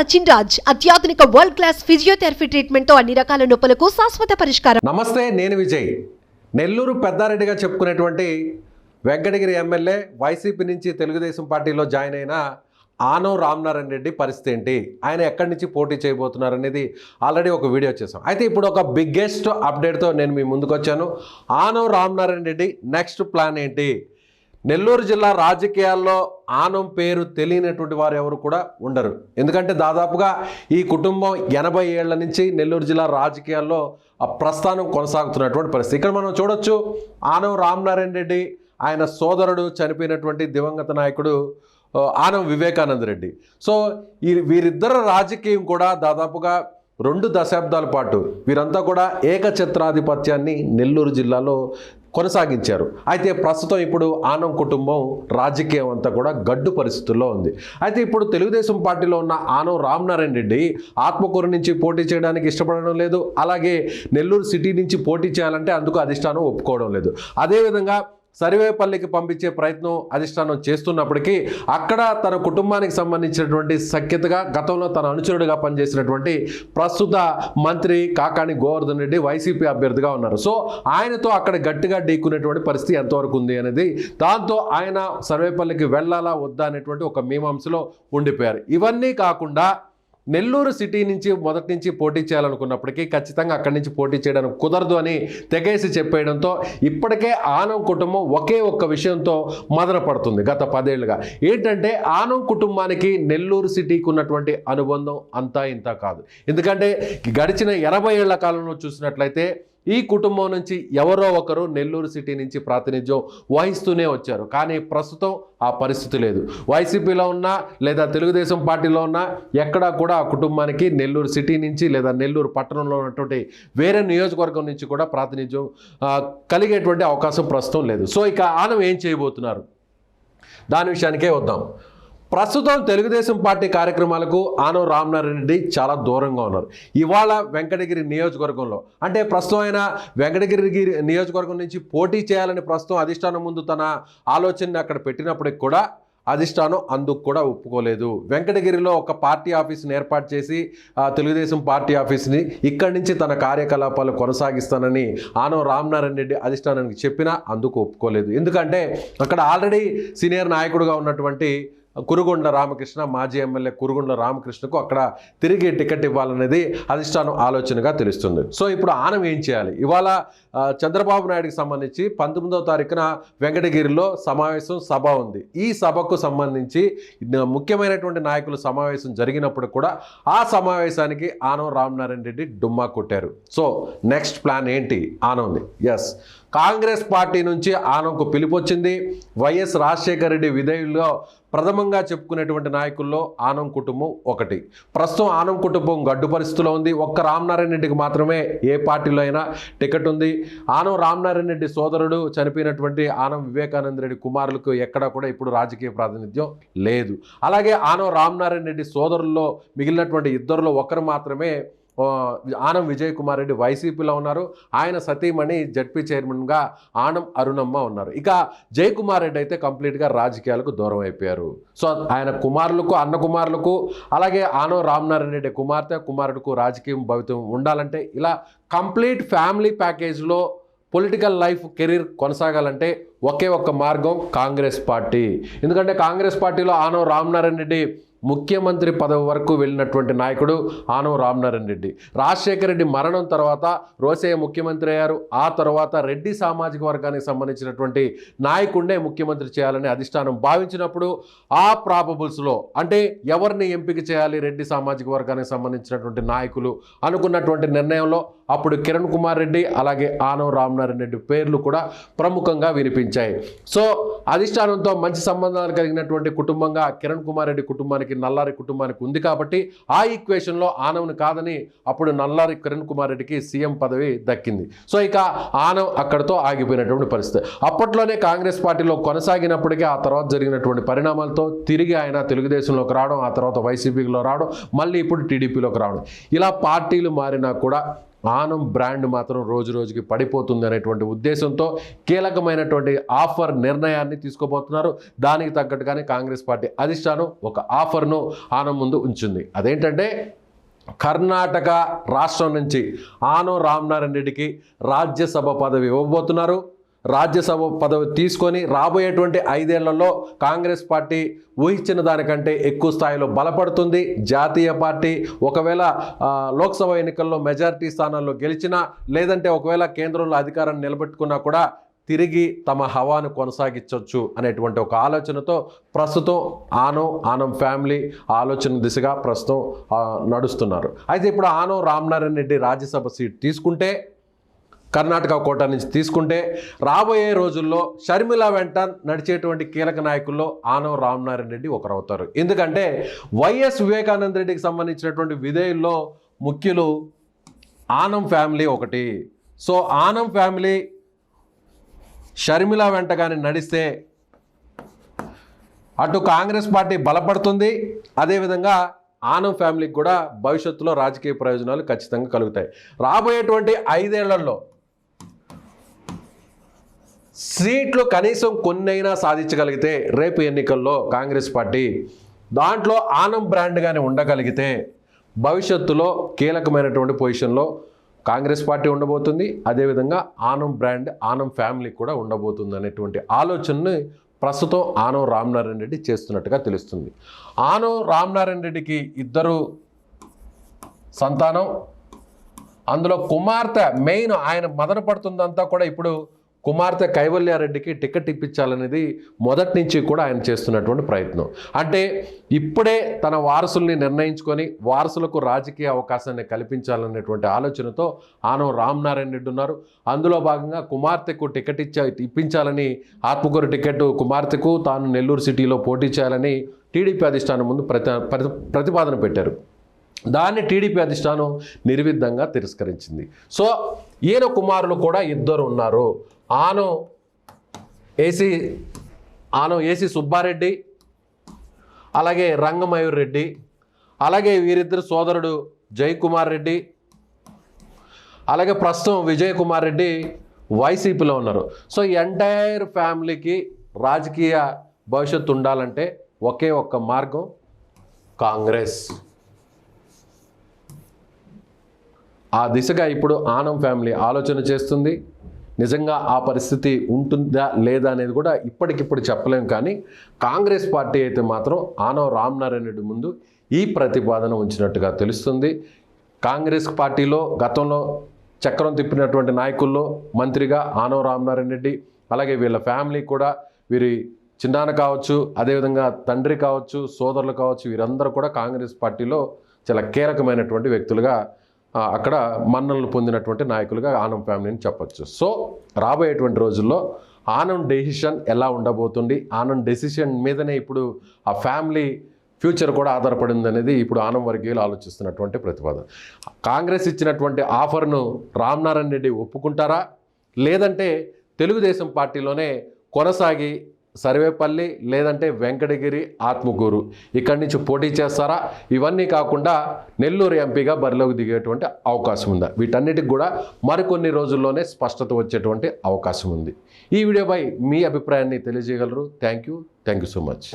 సచిన్ రాజ్ అత్యాధునిక world class physiotherapy ట్రీట్మెంట్తో అన్ని రకాల నొప్పులకు శాశ్వత పరిష్కారం. నమస్తే నేను విజయ్. నెల్లూరు పెద్దారెడ్డిగా చెప్పుకునేటువంటి వెంకటగిరి ఎమ్మెల్యే వైసీపీ నుంచి తెలుగుదేశం పార్టీలో జాయిన్ అయిన ఆనవ్ రామ్నారాయణ రెడ్డి పరిస్థితి ఏంటి? ఆయన ఎక్కడి నుంచి పోటీ చేయబోతున్నారు అనేది ఆల్రెడీ ఒక వీడియో చేశాం. అయితే ఇప్పుడు ఒక బిగ్గెస్ట్ అప్డేట్తో నేను మీ ముందుకు వచ్చాను ఆనవ్ రామ్నారాయణ రెడ్డి నెక్స్ట్ ప్లాన్ ఏంటి? నెల్లూరు జిల్లా రాజకీయాల్లో ఆనం పేరు తెలియనటువంటి వారు ఎవరు కూడా ఉండరు. ఎందుకంటే దాదాపుగా ఈ కుటుంబం ఎనభై ఏళ్ళ నుంచి నెల్లూరు జిల్లా రాజకీయాల్లో ఆ ప్రస్థానం కొనసాగుతున్నటువంటి పరిస్థితి. ఇక్కడ మనం చూడొచ్చు ఆనం రామనారాయణ రెడ్డి ఆయన సోదరుడు చనిపోయినటువంటి దివంగత నాయకుడు ఆనం వివేకానంద రెడ్డి. సో ఈ వీరిద్దరు రాజకీయం కూడా దాదాపుగా రెండు దశాబ్దాల పాటు వీరంతా కూడా ఏకఛత్రాధిపత్యాన్ని నెల్లూరు జిల్లాలో కొనసాగించారు. అయితే ప్రస్తుతం ఇప్పుడు ఆనం కుటుంబం రాజకీయం అంతా కూడా గడ్డు పరిస్థితుల్లో ఉంది. అయితే ఇప్పుడు తెలుగుదేశం పార్టీలో ఉన్న ఆనం రామనారాయణ రెడ్డి ఆత్మకూరు నుంచి పోటీ చేయడానికి ఇష్టపడడం లేదు. అలాగే నెల్లూరు సిటీ నుంచి పోటీ చేయాలంటే అందుకు అధిష్టానం ఒప్పుకోవడం లేదు. అదేవిధంగా సర్వేపల్లికి పంపించే ప్రయత్నం అధిష్టానం చేస్తున్నప్పటికీ అక్కడ తన కుటుంబానికి సంబంధించినటువంటి సఖ్యతగా గతంలో తన అనుచరుడిగా పనిచేసినటువంటి ప్రస్తుత మంత్రి కాకాణి గోవర్ధన్ రెడ్డి వైసీపీ అభ్యర్థిగా ఉన్నారు. సో ఆయనతో అక్కడ గట్టిగా ఢీకునేటువంటి పరిస్థితి ఎంతవరకు ఉంది అనేది దాంతో ఆయన సర్వేపల్లికి వెళ్ళాలా వద్దా అనేటువంటి ఒక మీమాంసలో ఉండిపోయారు. ఇవన్నీ కాకుండా నెల్లూరు సిటీ నుంచి మొదటి నుంచి పోటీ చేయాలనుకున్నప్పటికీ ఖచ్చితంగా అక్కడి నుంచి పోటీ చేయడానికి కుదరదు అని తెగేసి చెప్పేయడంతో ఇప్పటికే ఆనం కుటుంబం ఒకే ఒక్క విషయంతో మదన పడుతుంది గత పదేళ్ళుగా. ఏంటంటే ఆనం కుటుంబానికి నెల్లూరు సిటీకి ఉన్నటువంటి అనుబంధం అంతా ఇంత కాదు. ఎందుకంటే గడిచిన ఎనభై ఏళ్ళ కాలంలో చూసినట్లయితే ఈ కుటుంబం నుంచి ఎవరో ఒకరు నెల్లూరు సిటీ నుంచి ప్రాతినిధ్యం వహిస్తూనే వచ్చారు. కానీ ప్రస్తుతం ఆ పరిస్థితి లేదు. వైసీపీలో ఉన్నా లేదా తెలుగుదేశం పార్టీలో ఉన్నా ఎక్కడా కూడా ఆ కుటుంబానికి నెల్లూరు సిటీ నుంచి లేదా నెల్లూరు పట్టణంలో ఉన్నటువంటి వేరే నియోజకవర్గం నుంచి కూడా ప్రాతినిధ్యం కలిగేటువంటి అవకాశం ప్రస్తుతం లేదు. సో ఇక ఆనం ఏం చేయబోతున్నారు? దాని విషయానికే వద్దాం. ప్రస్తుతం తెలుగుదేశం పార్టీ కార్యక్రమాలకు ఆనవ రామనారాయణ రెడ్డి చాలా దూరంగా ఉన్నారు. ఇవాళ వెంకటగిరి నియోజకవర్గంలో అంటే ప్రస్తుతం ఆయన వెంకటగిరి నియోజకవర్గం నుంచి పోటీ చేయాలని ప్రస్తుతం అధిష్టానం ముందు తన ఆలోచనని అక్కడ పెట్టినప్పటికి కూడా అధిష్టానం అందుకు కూడా ఒప్పుకోలేదు. వెంకటగిరిలో ఒక పార్టీ ఆఫీస్ని ఏర్పాటు చేసి తెలుగుదేశం పార్టీ ఆఫీస్ని ఇక్కడి నుంచి తన కార్యకలాపాలు కొనసాగిస్తానని ఆనవ రామనారాయణ రెడ్డి అధిష్టానానికి చెప్పినా అందుకు ఒప్పుకోలేదు. ఎందుకంటే అక్కడ ఆల్రెడీ సీనియర్ నాయకుడుగా ఉన్నటువంటి కురుగొండ రామకృష్ణ మాజీ ఎమ్మెల్యే కురుగొండ రామకృష్ణకు అక్కడ తిరిగి టికెట్ ఇవ్వాలనేది అధిష్టానం ఆలోచనగా తెలుస్తుంది. సో ఇప్పుడు ఆనం ఏం చేయాలి? ఇవాళ చంద్రబాబు నాయుడుకి సంబంధించి పంతొమ్మిదవ తారీఖున వెంకటగిరిలో సమావేశం సభ ఉంది. ఈ సభకు సంబంధించి ముఖ్యమైనటువంటి నాయకులు సమావేశం జరిగినప్పుడు కూడా ఆ సమావేశానికి ఆనం రామనారాయణ రెడ్డి డుమ్మా కొట్టారు. సో నెక్స్ట్ ప్లాన్ ఏంటి? ఆనంది ఎస్ కాంగ్రెస్ పార్టీ నుంచి ఆనంకు పిలుపొచ్చింది. వైఎస్ రాజశేఖర రెడ్డి విధేయుల్లో ప్రథమంగా చెప్పుకునేటువంటి నాయకుల్లో ఆనం కుటుంబం ఒకటి. ప్రస్తుతం ఆనం కుటుంబం గడ్డు పరిస్థితిలో ఉంది. ఒక్క రామనారాయణ రెడ్డికి మాత్రమే ఏ పార్టీలో అయినా టికెట్ ఉంది. ఆనం రామనారాయణ రెడ్డి సోదరుడు చనిపోయినటువంటి ఆనం వివేకానంద రెడ్డి కుమారులకు ఎక్కడా కూడా ఇప్పుడు రాజకీయ ప్రాతినిధ్యం లేదు. అలాగే ఆనం రామనారాయణ రెడ్డి సోదరుల్లో మిగిలినటువంటి ఇద్దరులో ఒకరు మాత్రమే ఆనం విజయ్ కుమార్ రెడ్డి వైసీపీలో ఉన్నారు. ఆయన సతీమణి జడ్పీ చైర్మన్గా ఆనం అరుణమ్మ ఉన్నారు. ఇక జయకుమార్ రెడ్డి అయితే కంప్లీట్గా రాజకీయాలకు దూరం అయిపోయారు. సో ఆయన కుమారులకు అన్న కుమారులకు అలాగే ఆనం రామనారాయణ రెడ్డి కుమార్తె కుమారుడుకు రాజకీయం భవితం ఉండాలంటే ఇలా కంప్లీట్ ఫ్యామిలీ ప్యాకేజ్లో పొలిటికల్ లైఫ్ కెరీర్ కొనసాగాలంటే ఒకే ఒక్క మార్గం కాంగ్రెస్ పార్టీ. ఎందుకంటే కాంగ్రెస్ పార్టీలో ఆనం రామనారాయణ రెడ్డి ముఖ్యమంత్రి పదవి వరకు వెళ్ళినటువంటి నాయకుడు ఆనవ రామ్నారాయణ రెడ్డి. రాజశేఖర రెడ్డి మరణం తర్వాత రోసయ్య ముఖ్యమంత్రి అయ్యారు. ఆ తర్వాత రెడ్డి సామాజిక వర్గానికి సంబంధించినటువంటి నాయకుడినే ముఖ్యమంత్రి చేయాలని అధిష్టానం భావించినప్పుడు ఆ ప్రాబబుల్స్లో అంటే ఎవరిని ఎంపిక చేయాలి రెడ్డి సామాజిక వర్గానికి సంబంధించినటువంటి నాయకులు అనుకున్నటువంటి నిర్ణయంలో అప్పుడు కిరణ్ కుమార్ రెడ్డి అలాగే ఆనవ రామనారాయణ రెడ్డి పేర్లు కూడా ప్రముఖంగా వినిపించాయి. సో అధిష్టానంతో మంచి సంబంధాలు కలిగినటువంటి కుటుంబంగా కిరణ్ కుమార్ రెడ్డి కుటుంబానికి నల్లారి కుటుంబానికి ఉంది కాబట్టి ఆ ఈక్వేషన్లో ఆనవ్ని కాదని అప్పుడు నల్లారి కిరణ్ కుమార్ రెడ్డికి సీఎం పదవి దక్కింది. సో ఇక ఆనవ్ అక్కడతో ఆగిపోయినటువంటి పరిస్థితి. అప్పట్లోనే కాంగ్రెస్ పార్టీలో కొనసాగినప్పటికీ ఆ తర్వాత జరిగినటువంటి పరిణామాలతో తిరిగి ఆయన తెలుగుదేశంలోకి రావడం ఆ తర్వాత వైసీపీలో రావడం మళ్ళీ ఇప్పుడు టీడీపీలోకి రావడం. ఇలా పార్టీలు మారినా కూడా ఆనం బ్రాండ్ మాత్రం రోజు రోజుకి పడిపోతుంది అనేటువంటి ఉద్దేశంతో కీలకమైనటువంటి ఆఫర్ నిర్ణయాన్ని తీసుకోబోతున్నారు. దానికి తగ్గట్టుగానే కాంగ్రెస్ పార్టీ అధిష్టానం ఒక ఆఫర్ను ఆనం ముందు ఉంచింది. అదేంటంటే కర్ణాటక రాష్ట్రం నుంచి ఆనం రామ్నారాయణ రెడ్డికి రాజ్యసభ పదవి ఇవ్వబోతున్నారు. రాజ్యసభ పదవి తీసుకొని రాబోయేటువంటి ఐదేళ్ళలో కాంగ్రెస్ పార్టీ ఊహించిన దానికంటే ఎక్కువ స్థాయిలో బలపడుతుంది. జాతీయ పార్టీ ఒకవేళ లోక్సభ ఎన్నికల్లో మెజారిటీ స్థానాల్లో గెలిచినా లేదంటే ఒకవేళ కేంద్రంలో అధికారాన్ని నిలబెట్టుకున్నా కూడా తిరిగి తమ హవాను కొనసాగించవచ్చు అనేటువంటి ఒక ఆలోచనతో ప్రస్తుతం ఆనం ఆనం ఫ్యామిలీ ఆలోచన దిశగా ప్రస్తుతం నడుస్తున్నారు. అయితే ఇప్పుడు ఆనం రామనారాయణ రెడ్డి రాజ్యసభ సీట్ తీసుకుంటే కర్ణాటక కోట నుంచి తీసుకుంటే రాబోయే రోజుల్లో షర్మిల వెంట నడిచేటువంటి కీలక నాయకుల్లో ఆనవ రామనారాయణ రెడ్డి ఒకరవుతారు. ఎందుకంటే వైఎస్ వివేకానంద రెడ్డికి సంబంధించినటువంటి విధేయుల్లో ముఖ్యులు ఆనం ఫ్యామిలీ ఒకటి. సో ఆనం ఫ్యామిలీ షర్మిల వెంట కానీ నడిస్తే అటు కాంగ్రెస్ పార్టీ బలపడుతుంది. అదేవిధంగా ఆనం ఫ్యామిలీకి కూడా భవిష్యత్తులో రాజకీయ ప్రయోజనాలు ఖచ్చితంగా కలుగుతాయి. రాబోయేటువంటి ఐదేళ్ళలో సీట్లు కనీసం కొన్నైనా సాధించగలిగితే రేపు ఎన్నికల్లో కాంగ్రెస్ పార్టీ దాంట్లో ఆనం బ్రాండ్గానే ఉండగలిగితే భవిష్యత్తులో కీలకమైనటువంటి పొజిషన్లో కాంగ్రెస్ పార్టీ ఉండబోతుంది. అదేవిధంగా ఆనం బ్రాండ్ ఆనం ఫ్యామిలీ కూడా ఉండబోతుంది అనేటువంటి ఆలోచనని ప్రస్తుతం ఆనం రామనారాయణ రెడ్డి చేస్తున్నట్టుగా తెలుస్తుంది. ఆనం రామనారాయణ రెడ్డికి ఇద్దరు సంతానం అందులో కుమార్తె మెయిన్ ఆయన మదన పడుతుందంతా కూడా ఇప్పుడు కుమార్తె కైవల్యారెడ్డికి టికెట్ ఇప్పించాలనేది మొదటి నుంచి కూడా ఆయన చేస్తున్నటువంటి ప్రయత్నం. అంటే ఇప్పుడే తన వారసుల్ని నిర్ణయించుకొని వారసులకు రాజకీయ అవకాశాన్ని కల్పించాలనేటువంటి ఆలోచనతో ఆనం రామనారాయణ రెడ్డి ఉన్నారు. అందులో భాగంగా కుమార్తెకు టికెట్ ఇచ్చా ఇప్పించాలని ఆత్మకూరు టికెట్ కుమార్తెకు తాను నెల్లూరు సిటీలో పోటీ చేయాలని టీడీపీ అధిష్టానం ముందు ప్రతి ప్రతిపాదన పెట్టారు. దాన్ని టీడీపీ అధిష్టానం నిర్విధంగా తిరస్కరించింది. సో ఈయన కుమారులు కూడా ఇద్దరు ఉన్నారు. ఆను ఏసీ ఆను ఏసీ సుబ్బారెడ్డి అలాగే రంగమయూర్ రెడ్డి అలాగే వీరిద్దరు సోదరుడు జయకుమార్ రెడ్డి అలాగే ప్రస్తుతం విజయ్ కుమార్ రెడ్డి వైసీపీలో ఉన్నారు. సో ఈ ఎంటైర్ ఫ్యామిలీకి రాజకీయ భవిష్యత్తు ఉండాలంటే ఒకే ఒక్క మార్గం కాంగ్రెస్. ఆ దిశగా ఇప్పుడు ఆనం ఫ్యామిలీ ఆలోచన చేస్తుంది. నిజంగా ఆ పరిస్థితి ఉంటుందా లేదా అనేది కూడా ఇప్పటికిప్పుడు చెప్పలేం. కానీ కాంగ్రెస్ పార్టీ అయితే మాత్రం ఆనవ రామనారాయణ రెడ్డి ముందు ఈ ప్రతిపాదన ఉంచినట్టుగా తెలుస్తుంది. కాంగ్రెస్ పార్టీలో గతంలో చక్రం తిప్పినటువంటి నాయకుల్లో మంత్రిగా ఆనవ రామనారాయణ రెడ్డి అలాగే వీళ్ళ ఫ్యామిలీ కూడా వీరి చిన్నాన్న కావచ్చు అదేవిధంగా తండ్రి కావచ్చు సోదరులు కావచ్చు వీరందరూ కూడా కాంగ్రెస్ పార్టీలో చాలా కీలకమైనటువంటి వ్యక్తులుగా అక్కడ మన్ననలు పొందినటువంటి నాయకులుగా ఆనం ఫ్యామిలీని చెప్పచ్చు. సో రాబోయేటువంటి రోజుల్లో ఆనంద్ డెసిషన్ ఎలా ఉండబోతుంది? ఆనంద్ డెసిషన్ మీదనే ఇప్పుడు ఆ ఫ్యామిలీ ఫ్యూచర్ కూడా ఆధారపడింది అనేది ఇప్పుడు ఆనం వర్గీయులు ఆలోచిస్తున్నటువంటి ప్రతిపాదన. కాంగ్రెస్ ఇచ్చినటువంటి ఆఫర్ను రామ్నారాయణ రెడ్డి ఒప్పుకుంటారా? లేదంటే తెలుగుదేశం పార్టీలోనే కొనసాగి సర్వేపల్లి లేదంటే వెంకటగిరి ఆత్మకూరు. ఇక్కడి నుంచి పోటీ చేస్తారా? ఇవన్నీ కాకుండా నెల్లూరు ఎంపీగా బరిలోకి దిగేటువంటి అవకాశం ఉందా? వీటన్నిటికి కూడా మరికొన్ని రోజుల్లోనే స్పష్టత వచ్చేటువంటి అవకాశం ఉంది. ఈ వీడియోపై మీ అభిప్రాయాన్ని తెలియజేయగలరు. Thank you. Thank you so much.